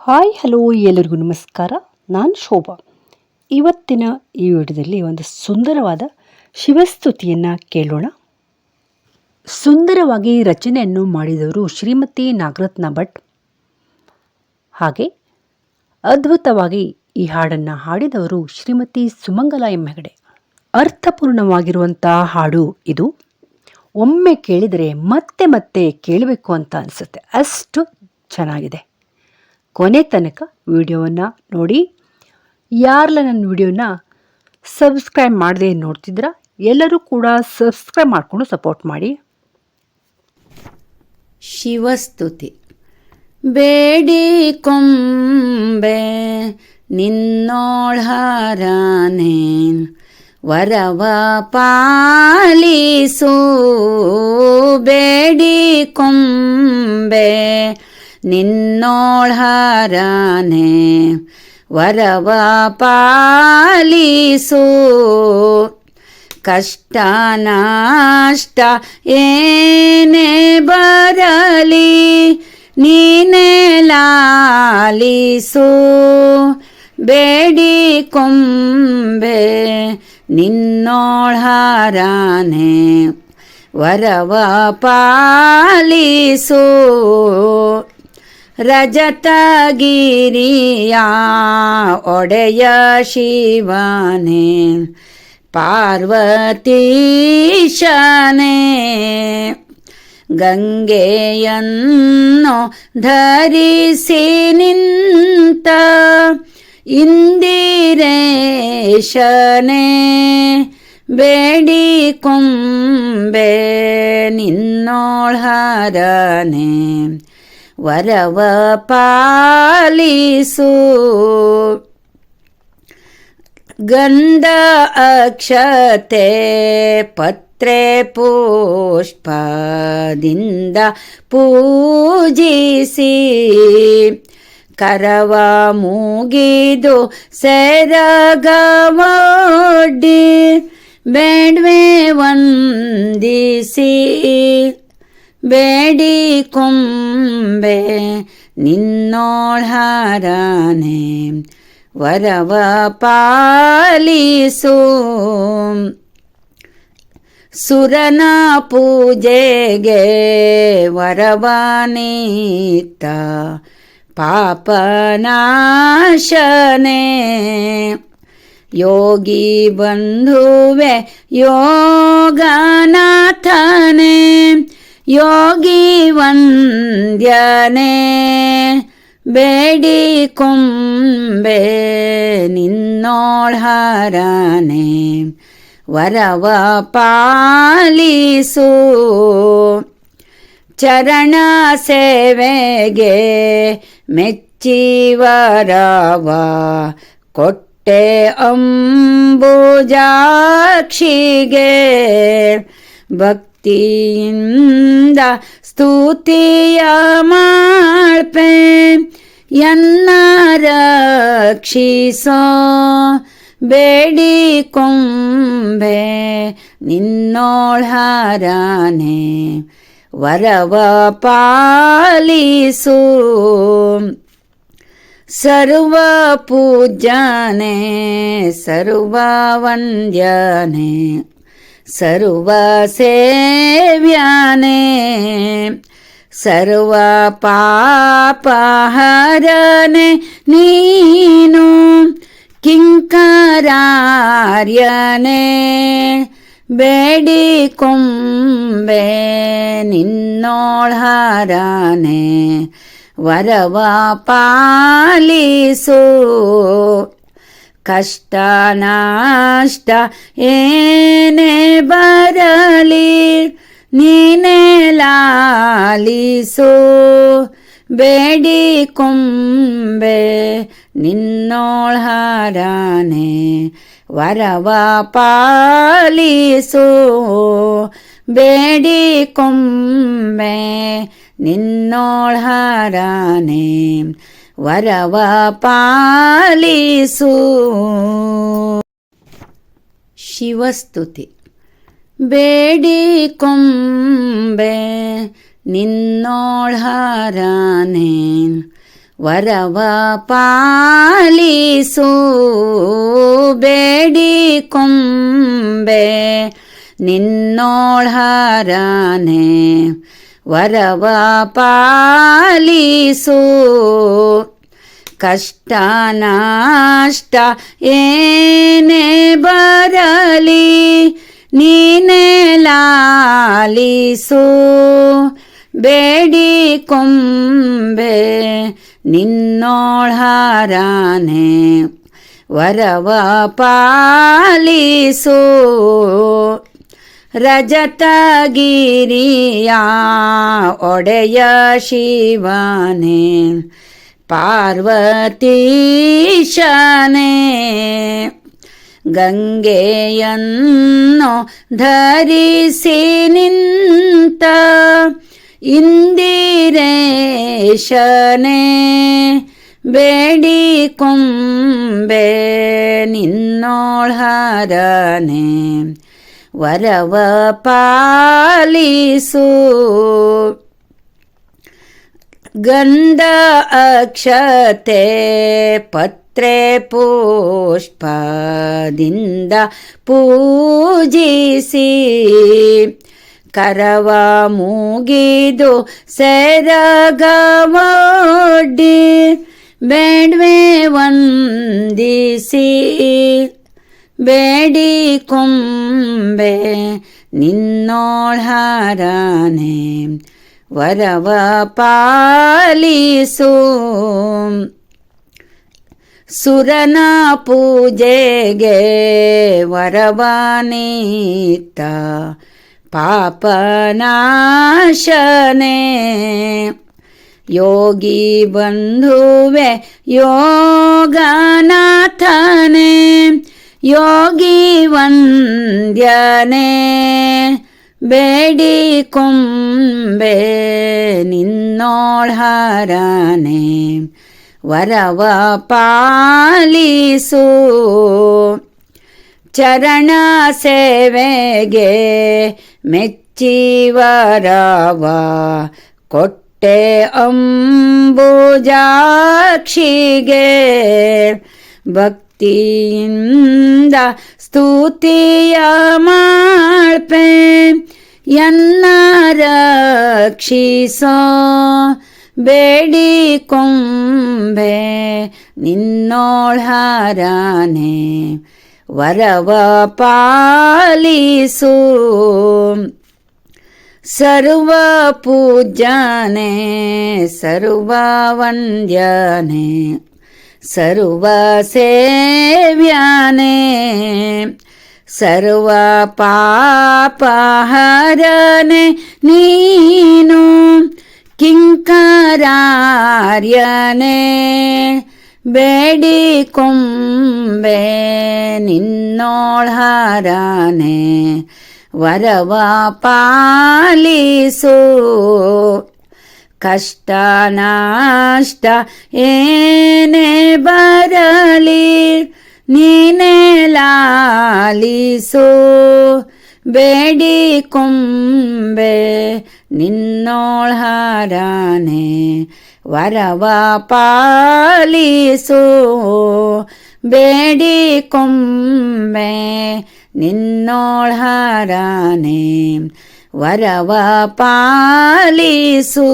Hi, hello, ಎಲ್ಲರಿಗೂ ನಮಸ್ಕಾರ. ನಾನು ಶೋಭಾ. ಇವತ್ತಿನ ಈ ವಿಡಿಯೋದಲ್ಲಿ ಒಂದು ಸುಂದರವಾದ ಶಿವಸ್ತುತಿಯನ್ನು ಕೇಳೋಣ. ಸುಂದರವಾಗಿ ರಚನೆಯನ್ನು ಮಾಡಿದವರು ಶ್ರೀಮತಿ ನಾಗರತ್ನ ಭಟ್. ಹಾಗೆ ಅದ್ಭುತವಾಗಿ ಈ ಹಾಡನ್ನು ಹಾಡಿದವರು ಶ್ರೀಮತಿ ಸುಮಂಗಲ ಹೆಗಡೆ ಅರ್ಥಪೂರ್ಣವಾಗಿರುವಂಥ ಹಾಡು ಇದು. ಒಮ್ಮೆ ಕೇಳಿದರೆ ಮತ್ತೆ ಮತ್ತೆ ಕೇಳಬೇಕು ಅಂತ ಅನಿಸುತ್ತೆ. ಅಷ್ಟು ಚೆನ್ನಾಗಿದೆ. ಕೊನೆ ತನಕ ವಿಡಿಯೋವನ್ನು ನೋಡಿ. ಯಾರಲ್ಲ ನನ್ನ ವಿಡಿಯೋನ ಸಬ್ಸ್ಕ್ರೈಬ್ ಮಾಡದೆ ನೋಡ್ತಿದ್ರ, ಎಲ್ಲರೂ ಕೂಡ ಸಬ್ಸ್ಕ್ರೈಬ್ ಮಾಡಿಕೊಂಡು ಸಪೋರ್ಟ್ ಮಾಡಿ. ಶಿವಸ್ತುತಿ. ಬೇಡಿ ಕೊಂಬೆ ನಿನ್ನೋಳ್ಹಾರಾನೇನ್ ವರವ ಪಾಲಿಸೋ. ಬೇಡಿ ಕೊಂಬೆ ನಿನ್ನೋಳ್ಹಾರಾನೆ ವರವ ಪಾಲಿಸು. ಕಷ್ಟ ನಾಷ್ಟ ಏನೇ ಬರಲಿ ನೀನೇಲಾಲಿಸು ಬೇಡಿ ಕೊಂಬೆ ನಿನ್ನೋಳಾರಾನೆ ವರವ ಪಾಲಿಸು. ರಜತಗಿರಿಯ ಒಡೆಯ ಶಿವನೇ ಪಾರ್ವತೀಶನೇ ಗಂಗೆಯನ್ನು ಧರಿಸಿ ನಿಂತ ಇಂದಿರೇಶನೇ ಬೇಡಿ ಕೊಂಬೆ ನಿನ್ನೋಳ್ಹಾರನೆ ವರವ ಪಾಲಿಸು. ಗಂಧ ಅಕ್ಷತೆ ಪತ್ರೆ ಪುಷ್ಪದಿಂದ ಪೂಜಿಸಿ. ಕರವ ಮುಗಿದು ಸೆರಗವೊಡ್ಡಿ ಬೇಡ್ವೆ ವಂದಿಸಿ. ಬೇಡಿ ಕೊಂಬೆ ನಿನ್ನೋಳ್ಹಾರನೆ ವರವ ಪಾಲಿಸು ಸುರನ ಪೂಜೆಗೆ ವರವನೀತ ಪಾಪನಾಶನೆ ಯೋಗಿ ಬಂಧುವೆ ಯೋಗನಾಥನೆ ಯೋಗಿ ವಂದ್ಯನೆ ಬೇಡಿ ಕೊಂಬೆ ನಿನ್ನೋಳ್ಹಾರನೆ ವರವ ಪಾಲಿಸು ಚರಣ ಸೇವೆಗೆ ಮೆಚ್ಚಿವರವ ಕೊಟ್ಟೆ ಅಂಬುಜಾಕ್ಷಿಗೆ ಭಕ್ತಿಯಿಂದ ಸ್ತುತಿಯ ಮಾಡ್ಪೆ ಎನ್ನ ರಕ್ಷಿಸೋ ಬೇಡಿ ಕೊಂಬೆ ನಿನ್ನೋಳ್ಹಾರನೆ ವರವ ಪಾಲಿಸು ಸರ್ವ ಪೂಜನೆ ಸರ್ವ ವಂದ್ಯನೆ ಸರ್ವ ಸೇವ್ಯನೆ ಸರ್ವ ಪಾಪಹರನೆ ನೀನು ಕಿಂಕರಾರ್ಯನೆ ಬೇಡಿ ಕೊಂಬೆ ನಿನ್ನೋಳ್ಹಾರನೆ ವರವ ಪಾಲಿಸು ಕಷ್ಟ ನಾಷ್ಟ ಏನೇ ಬರಲಿ ನೀನೇ ಲಾಲಿಸೋ. ಬೇಡಿ ಕೊಂಬೆ ನಿನ್ನೋಳ್ಹಾರನೆ ವರವ ಪಾಲಿಸೋ. ಬೇಡಿ ಕೊಂಬೆ ನಿನ್ನೋಳ್ಹಾರನೆ ವರವ ಪಾಲಿಸು. ಶಿವಸ್ತುತಿ. ಬೇಡಿ ಕೊಂಬೆ ನಿನ್ನೋಳಾರಾನೆ ವರವ ಪಾಲಿಸು. ಬೇಡಿ ಕೊಂಬೆ ನಿನ್ನೋಳಾರನೆ ವರವ ಪಾಲಿಸು. ಕಷ್ಟ ನಾಷ್ಟ ಏನೇ ಬರಲಿ ನೀನೇ ಲಾಲಿಸು. ಬೇಡಿ ಕೊಂಬೆ ನಿನ್ನೋಳಾರಾನೆ ವರವ ಪಾಲಿಸು. ರಜತಗಿರಿಯ ಒಡೆಯ ಶಿವನೇ ಪಾರ್ವತೀಶನೇ ಗಂಗೆಯನ್ನು ಧರಿಸಿ ನಿಂತ ಇಂದಿರೇಶನೆ ಬೇಡಿ ಕೊಂಬೆ ನಿನ್ನೋಳಾರನೆ ವರವ ಪಾಲಿಸು. ಗಂಧ ಅಕ್ಷತೆ ಪತ್ರೆ ಪುಷ್ಪದಿಂದ ಪೂಜಿಸಿ. ಕರವ ಮೂಗಿದು ಸೆರಗವೊಡ್ಡಿ ಬೇಡ್ವೆ ವಂದಿಸಿ. ಬೇಡಿ ಕೊಂಬೆ ನಿನ್ನೋಳ್ಹಾರನೇ वरवपालिसु सुरनपूजे गे वरवानीता पापनाशने। योगी बन्धुवे योगनाथने। योगी वन्द्यने। ಕೊಂಬೆ ನಿನ್ನೋಳಾರನೆ ವರವ ಪಾಲಿಸು ಚರಣ ಸೇವೆಗೆ ಮೆಚ್ಚಿ ವರವ ಕೊಟ್ಟೆ ಅಂಬುಜಾಕ್ಷಿಗೆ ಭಕ್ತಿಯಿಂದ ಸ್ತುತಿಯ ಮಾಡ್ಪೆ. ಎನ್ನ ರಕ್ಷಿಸೋ ಬೇಡಿ ಕೊಂಬೆ ನಿನ್ನೋಳಾರನೆ ವರವ ಪಾಲಿಸು. ಸರ್ವ ಪೂಜನೆ ಸರ್ವ ವಂದ್ಯನೆ. ಸರ್ವ ಸೇವ್ಯನೆ ಸರ್ವ ಪಾಪಹರನೆ ನೀನು ಕಿಂಕರಾರ್ಯನೆ ಬೇಡಿ ಕೊಂಬೆ ನಿನ್ನೋಳಾರನೆ ವರವ ಪಾಲಿಸು ಕಷ್ಟ ನಾಷ್ಟ ಏನೇ ಬರಲಿ ನೀನೇ ಲಾಲಿಸೋ. ಬೇಡಿ ಕೊಂಬೆ ನಿನ್ನೋಳಾರನೆ ವರವ ಪಾಲಿಸು. ಬೇಡಿ ಕೊಂಬೆ ನಿನ್ನೋಳಾರನೆ ವರವ ಪಾಲಿಸು.